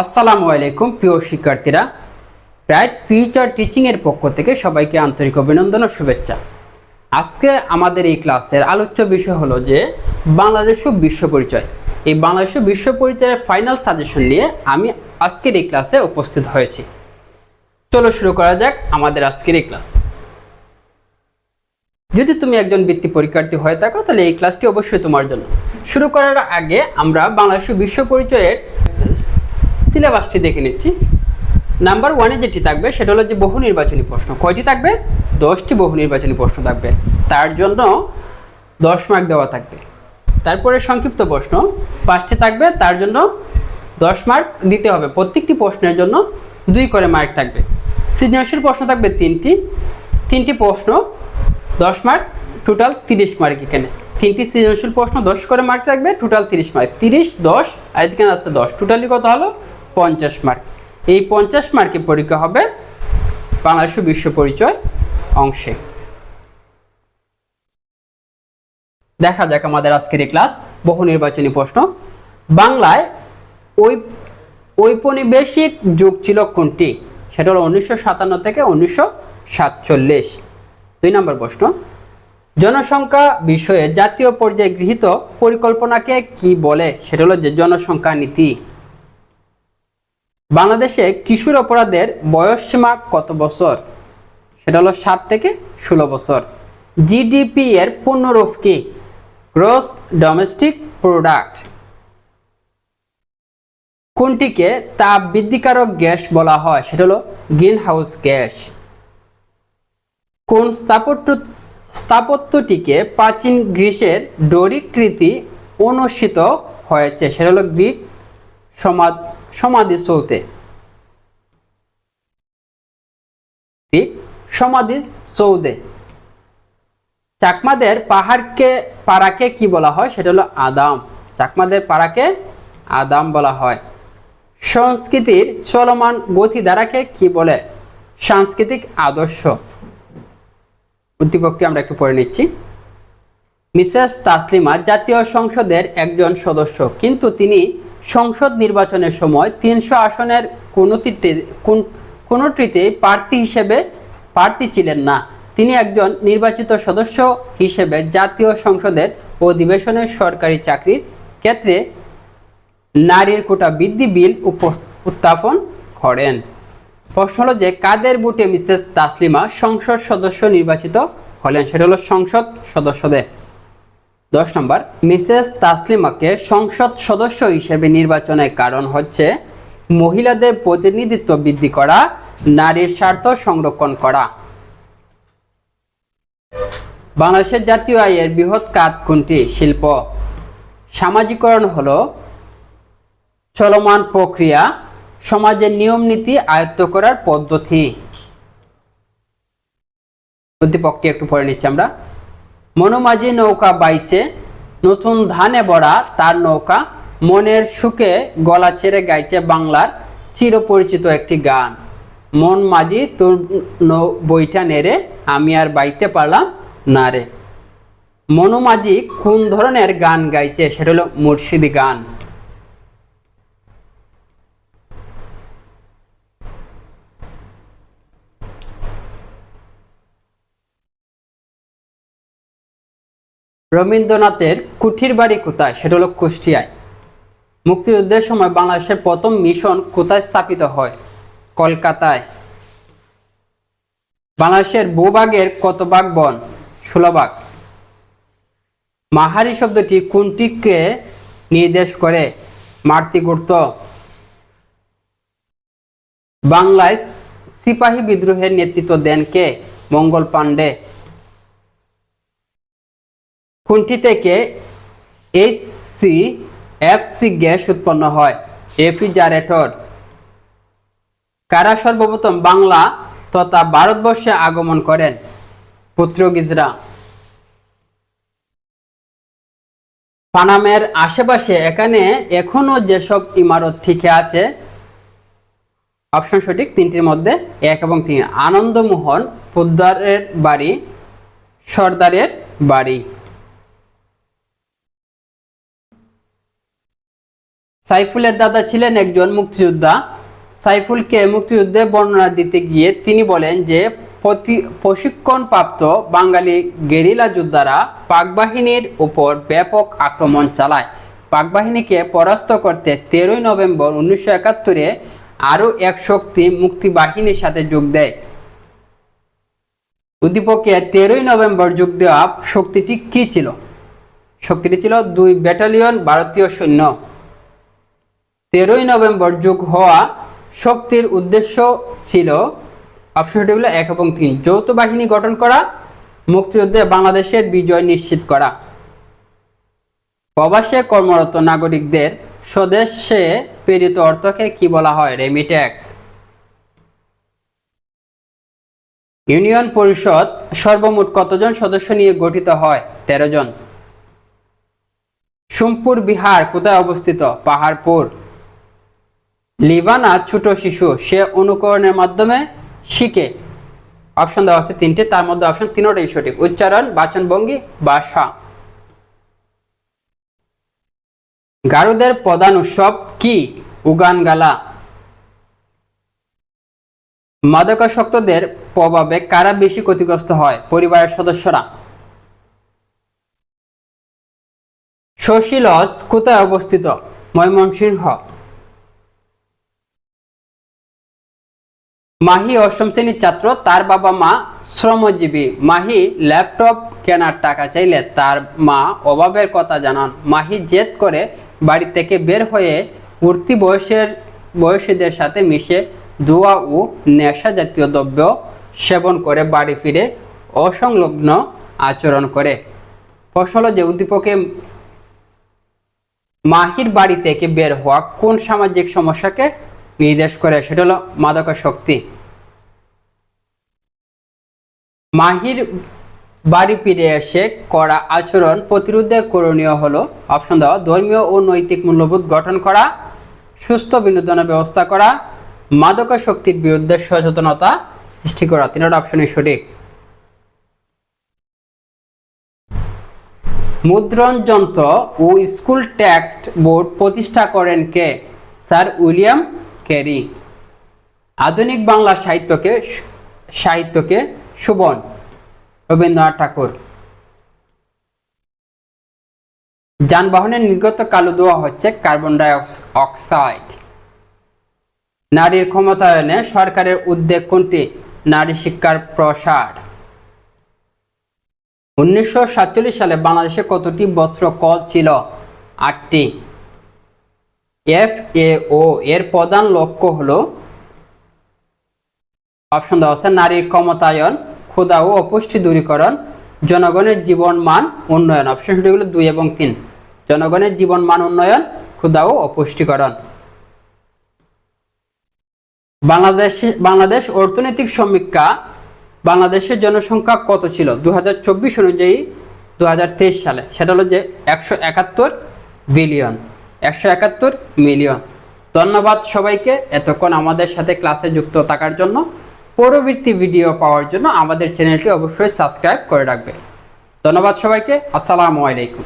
আসসালামু আলাইকুম, প্রিয় শিক্ষার্থীরা। ব্রাইট ফিউচার টিচিংয়ের পক্ষ থেকে সবাইকে আন্তরিক অভিনন্দন ও শুভেচ্ছা। আজকে আমাদের এই ক্লাসের আলোচ্য বিষয় হলো যে, বাংলাদেশ ও বিশ্ব পরিচয়। এই বাংলাদেশ ও বিশ্ব পরিচয়ের ফাইনাল সাজেশন নিয়ে আমি আজকের এই ক্লাসে উপস্থিত হয়েছি। চলো শুরু করা যাক আমাদের আজকের এই ক্লাস। যদি তুমি একজন বৃত্তি পরীক্ষার্থী হয়ে থাকো, তাহলে এই ক্লাসটি অবশ্যই তোমার জন্য। শুরু করার আগে আমরা বাংলাদেশ বিশ্ব পরিচয়ের সিলেবাসটি দেখে নিচ্ছি। নাম্বার ওয়ানে যেটি থাকবে, সেটা হলো যে বহু নির্বাচনী প্রশ্ন। কয়টি থাকবে? দশটি বহু নির্বাচনী প্রশ্ন থাকবে। তার জন্য দশ মার্ক দেওয়া থাকবে। তারপরে সংক্ষিপ্ত প্রশ্ন। পাঁচটি থাকবে, তার জন্য দশ মার্ক দিতে হবে। প্রত্যেকটি প্রশ্নের জন্য দুই করে মার্ক থাকবে। সৃজনশীল প্রশ্ন থাকবে তিনটি। তিনটি প্রশ্ন, দশ মার্ক টোটাল তিরিশ মার্ক এখানে। তিনটি সৃজনশীল প্রশ্ন, দশ করে মার্ক থাকবে টোটাল তিরিশ মার্ক তিরিশ, দশ, আর এখানে আছে দশ। টোটালি কত হলো? পঞ্চাশ মার্ক এই পঞ্চাশ মার্কের পরীক্ষা হবে বাংলাদেশ বিশ্ব পরিচয় অংশে। দেখা যাক আমাদের আজকের এই ক্লাস বহু নির্বাচনী প্রশ্ন। বাংলায় ওই, ঔপনিবেশিক যুগ ছিল কোনটি? সেটা হলো উনিশশো থেকে উনিশশো সাতচল্লিশ। দুই নম্বর প্রশ্ন, জনসংখ্যা বিষয়ে জাতীয় পর্যায়ে গৃহীত পরিকল্পনাকে কি বলে? সেটা হলো যে জনসংখ্যা নীতি। বাংলাদেশে কিশোর অপরাধের বয়সসীমা কত বছর? সেটা হলো সাত থেকে ষোলো বছর। জিডিপি এর পূর্ণরূপ কি? গ্রস ডোমেস্টিক প্রোডাক্ট কোনটিকে তাপ বৃদ্ধিকারক গ্যাস বলা হয়? সেটা হলো গ্রিন হাউস গ্যাস। কোন স্থাপত্য, স্থাপত্যটিকে প্রাচীন গ্রীসের ডরিকৃতি অনুষ্ঠিত হয়েছে? সেটা হলো গ্রিক সমাধ সমাধি গ্রিক সমাধি চৌদে চাকমাদের পাহাড়কে, পাড়াকে কি বলা হয়? সেটা হলো আদাম। চাকমাদের পাড়াকে আদাম বলা হয়। সংস্কৃতির চলমান গতিধারাকে কি বলে? সাংস্কৃতিক আদর্শ। উদ্দীপকটি আমরা একটু পড়ে নিচ্ছি। মিসেস তাসলিমা জাতীয় সংসদের একজন সদস্য, কিন্তু তিনি সংসদ নির্বাচনের সময় তিনশো আসনের কোনোটিতে, কোন- কোনোটিতে প্রার্থী হিসেবে প্রার্থী ছিলেন না। তিনি একজন নির্বাচিত সদস্য হিসেবে জাতীয় সংসদের অধিবেশনের সরকারি চাকরির ক্ষেত্রে নারীর কোটা বৃদ্ধি বিল উত্থাপন করেন। প্রশ্ন হলো যে কাদের বুটে মিসেস তাসলিমা সংসদ সদস্য নির্বাচিত হলেন? সেটা হলো সংসদ সদস্যদের। দশ নম্বর, মিসেস তাসলিমাকে সংসদ সদস্য হিসেবে নির্বাচনের কারণ হচ্ছে মহিলাদের প্রতিনিধিত্ব বৃদ্ধি করা, নারীর স্বার্থ সংরক্ষণ করা। বাংলাদেশের জাতীয় আয়ের বৃহৎ কাজ কোনটি? শিল্প। সামাজিকরণ হল চলমান প্রক্রিয়া, সমাজের নিয়ম নীতি আয়ত্ত করার পদ্ধতি। উদ্দীপকটি একটু পড়ে নিচ্ছি আমরা। মনোমাঝি নৌকা বাইছে, নতুন ধানে বড়া তার নৌকা, মনের সুখে গলা ছেড়ে গাইছে বাংলার চিরপরিচিত একটি গান। মন মাঝি তোর বইটা নেড়ে, আমি আর বাইতে পারলাম না রে। মনোমাঝি কোন ধরনের গান গাইছে? সেটা হলো মুর্শিদি গান। রবীন্দ্রনাথের কুঠির বাড়ি কোথায়? সেটা হলো কুষ্টিয়ায়। মুক্তিযুদ্ধের সময় বাংলাদেশের প্রথম মিশন কোথায় স্থাপিত হয়? কলকাতায়। বাংলাদেশের ভূভাগের কত ভাগ বন? ষোলো ভাগ। মাহারি শব্দটি কোনটিকে নির্দেশ করে? মাতৃগুপ্ত বাংলায় সিপাহী বিদ্রোহের নেতৃত্ব দেন কে? মঙ্গল পাণ্ডে। কোনটি থেকে এইচসি এফসি গ্যাস উৎপন্ন হয়। রেফ্রিজারেটর কারা সর্বপ্রথম বাংলা তথা ভারতবর্ষে আগমন করেন? পুত্রগিজরা পানামের আশেপাশে এখানে এখনও যেসব ইমারত থেকে আছে, অপশন সঠিক তিনটির মধ্যে এক এবং তিন। আনন্দমোহন, পোদ্দারের বাড়ি, সর্দারের বাড়ি। সাইফুলের দাদা ছিলেন একজন মুক্তিযোদ্ধা। সাইফুলকে মুক্তিযুদ্ধে বর্ণনা দিতে গিয়ে তিনি বলেন যে প্রশিক্ষণপ্রাপ্ত বাঙালি গেরিলা যোদ্ধারা পাক বাহিনীর উপর ব্যাপক আক্রমণ চালায়। পাক বাহিনীকে পরাস্ত করতে তেরোই নভেম্বর উনিশশো একাত্তরে আরও এক শক্তি মুক্তি বাহিনীর সাথে যোগ দেয়। উদ্দীপকে তেরোই নভেম্বর যোগ দেওয়া শক্তিটি কি ছিল? শক্তিটি ছিল দুই ব্যাটালিয়ন ভারতীয় সৈন্য। তেরোই নভেম্বর যোগ হওয়া শক্তির উদ্দেশ্য ছিল অপশনটিগুলো এক এবং তিন। যৌথ বাহিনী গঠন করা, মুক্তিযুদ্ধে বাংলাদেশের বিজয় নিশ্চিত করা। প্রবাসে কর্মরত নাগরিকদের স্বদেশে প্রেরিত অর্থকে কি বলা হয়? রেমিট্যাক্স ইউনিয়ন পরিষদ সর্বমোট কতজন সদস্য নিয়ে গঠিত হয়? তেরো জন। সোমপুর, বিহার কোথায় অবস্থিত? পাহাড়পুর। লিবানা ছোট শিশু, সে অনুকরণের মাধ্যমে শিখে। অপশন দেওয়া আছে তিনটে, তার মধ্যে অপশন তিনোটাই সঠিক। উচ্চারণ, বাচনভঙ্গি ভাষা গারুদের প্রধান উৎসব কি? উগান গালা। মাদকাসক্তদের প্রভাবে কারা বেশি ক্ষতিগ্রস্ত হয়? পরিবারের সদস্যরা। শশী লজ কোথায় অবস্থিত? ময়মনসিংহ। মাহি অষ্টম শ্রেণির ছাত্র, তার বাবা মা শ্রমজীবী। মাহি ল্যাপটপ কেনার টাকা চাইলে তার মা অভাবের কথা জানান। মাহি জেদ করে বাড়ি থেকে বের হয়ে উঠতি বয়সের, বয়সীদের সাথে মিশে ধোয়া ও নেশা জাতীয় দ্রব্য সেবন করে বাড়ি ফিরে অসংলগ্ন আচরণ করে। ফসল যে উদ্দীপকে মাহির বাড়ি থেকে বের হওয়া কোন সামাজিক সমস্যাকে নির্দেশ করে, সেটা হলো মাদকাসক্তি মাহির বাড়ি ফিরে এসে করা আচরণ প্রতিরোধে করণীয় হলো অপশন দেওয়া, ধর্মীয় ও নৈতিক মূল্যবোধ গঠন করা, সুস্থ বিনোদনের ব্যবস্থা করা মাদকাসক্তির বিরুদ্ধে সচেতনতা সৃষ্টি করা, তিনটা অপশনই সঠিক। মুদ্রণ যন্ত্র ও স্কুল টেক্সট বোর্ড প্রতিষ্ঠা করেন কে? Sir William carry. আধুনিক বাংলা সাহিত্যকে সাহিত্যকে সুবন রবীন্দ্রনাথ ঠাকুর। যানবাহনের নির্গত কালো ধোয়া হচ্ছে কার্বন ডাই অক্সাইড নারীর ক্ষমতায়নে সরকারের উদ্যোগ কোনটি? নারী শিক্ষার প্রসার। উনিশশো সাতচল্লিশ সালে বাংলাদেশে কতটি বস্ত্র কল ছিল? আটটি। এফ এ ও এর প্রধান লক্ষ্য হলো অপশন দেওয়া আছে, নারীর ক্ষমতায়ন, ক্ষুধা ও অপুষ্টি দূরীকরণ, জনগণের জীবন মান উন্নয়ন। অপশন হলো দুই এবং তিন। জনগণের জীবন মান উন্নয়ন, ক্ষুধা ও অপুষ্টিকরণ। বাংলাদেশ বাংলাদেশ অর্থনৈতিক সমীক্ষা, বাংলাদেশের জনসংখ্যা কত ছিল? দু হাজার চব্বিশ অনুযায়ী দুহাজার তেইশ সালে। সেটা হলো যে একশো একাত্তর বিলিয়ন। একশো একাত্তর মিলিয়ন। ধন্যবাদ সবাইকে এতক্ষণ আমাদের সাথে ক্লাসে যুক্ত থাকার জন্য। পরবর্তী ভিডিও পাওয়ার জন্য আমাদের চ্যানেলটি অবশ্যই সাবস্ক্রাইব করে রাখবে। ধন্যবাদ সবাইকে। আসসালামু আলাইকুম।